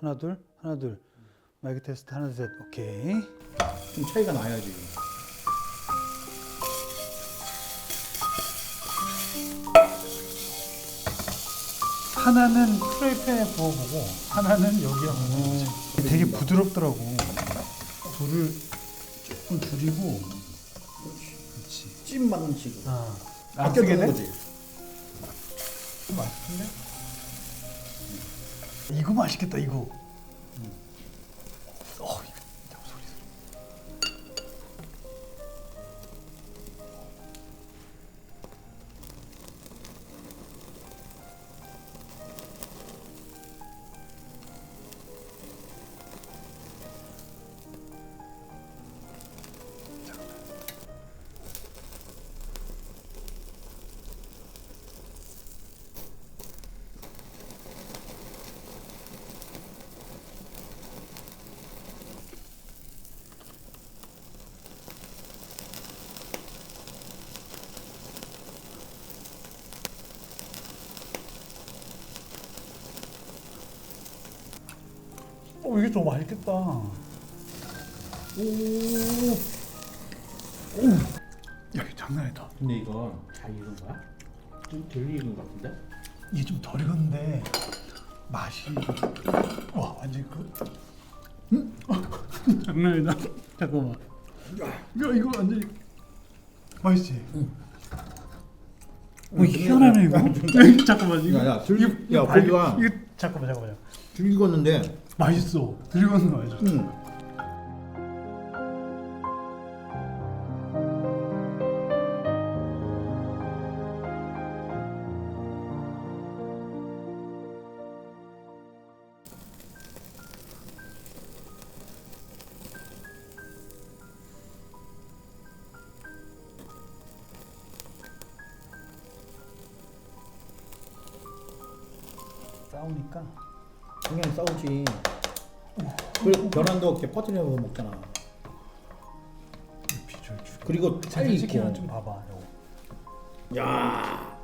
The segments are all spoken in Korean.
하나 둘 하나 둘 마이크 테스트 하나 둘셋 오케이 좀 차이가 나야지. 하나는 프라이팬에 구워보고 하나는 여기에 구워 되게 부드럽더라고 불을 조금 줄이고 그렇지 찜 맞는 식으로. 아, 안 쓰게 돼? 거지. 이거 맛있겠다 이거 어 이게 좀 맛있겠다 오. 오. 야 이거 장난 아니다 근데 이거 잘 익은 거야? 좀 덜 익은 거 같은데? 이게 좀 덜 익었는데 맛이 와 완전 그 음? 장난 아니다 잠깐만 야 이거 완전 맛있지? 어, 희한하네 이거. 잠깐만 이거. 야, 야, 들- 야, 고기가- 이거 잠깐만 잠깐만 덜 익었는데. 맛있어. 덜 익었는 거 맛있 싸우니까 그냥 싸우지. 그리고 계란도 이렇게 퍼뜨려서 먹잖아. 비주얼 그리고 빨리 치킨은 익고. 좀 봐봐 야.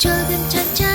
조금 천천히